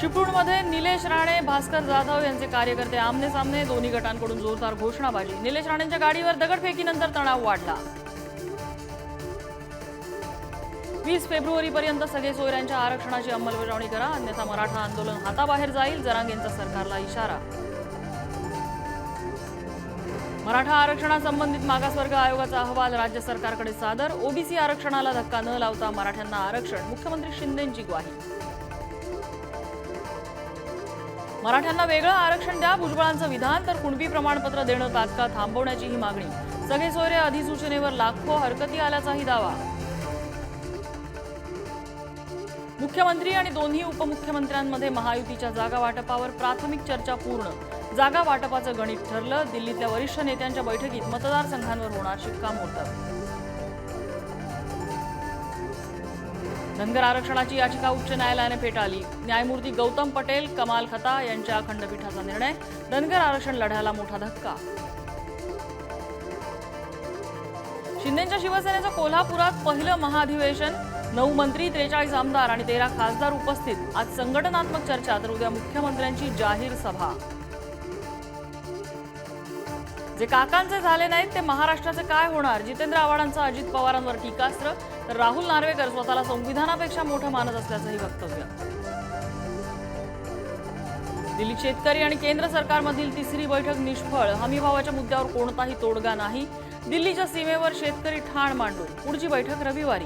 चिपळूणमध्ये निलेश राणे भास्कर जाधव यांचे कार्यकर्ते आमने सामने दोन्ही गटांकडून जोरदार घोषणाबाजी. निलेश राणेंच्या गाडीवर दगडफेकीनंतर तणाव वाढला. वीस फेब्रुवारीपर्यंत सगळे सोयऱ्यांच्या आरक्षणाची अंमलबजावणी करा अन्यथा मराठा आंदोलन हाताबाहेर जाईल जरांगेंचा सरकारला इशारा. मराठा आरक्षणासंबंधित मागासवर्ग आयोगाचा अहवाल राज्य सरकारकडे सादर. ओबीसी आरक्षणाला धक्का न लावता मराठ्यांना आरक्षण. मुख्यमंत्री शिंदेंची ग्वाही. मराठ्यांना वेगळं आरक्षण द्या भुजबळांचं विधान तर कुणबी प्रमाणपत्र देणं तात्काळ थांबवण्याची ही मागणी. सगळे सोयरे अधिसूचनेवर लाखो हरकती आल्याचाही दावा. मुख्यमंत्री आणि दोन्ही उपमुख्यमंत्र्यांमध्ये महायुतीच्या जागा वाटपावर प्राथमिक चर्चा पूर्ण. जागा वाटपाचं गणित ठरलं दिल्लीतल्या वरिष्ठ नेत्यांच्या बैठकीत मतदारसंघांवर होणार शिक्कामोर्तब. धनगर आरक्षणाची याचिका उच्च न्यायालयाने फेटाळली. न्यायमूर्ती गौतम पटेल कमाल खता यांच्या खंडपीठाचा निर्णय धनगर आरक्षण लढ्याला मोठा धक्का. शिंदेच्या शिवसेनेचं कोल्हापुरात पहिलं महाधिवेशन. नऊ मंत्री त्रेचाळीस आमदार आणि तेरा खासदार उपस्थित. आज संघटनात्मक चर्चा तर उद्या मुख्यमंत्र्यांची जाहीर सभा. जे काकांचे झाले नाहीत ते महाराष्ट्राचे काय होणार? जितेंद्र आव्हाडांचं अजित पवारांवर टीकास्त्र? तर राहुल नार्वेकर स्वतःला संविधानापेक्षा मोठं मानत असल्याचंही वक्तव्य. दिल्लीत शेतकरी आणि केंद्र सरकारमधील तिसरी बैठक निष्फळ. हमीभावाच्या मुद्द्यावर कोणताही तोडगा नाही. दिल्लीच्या सीमेवर शेतकरी ठाण मांडून. पुढची बैठक रविवारी.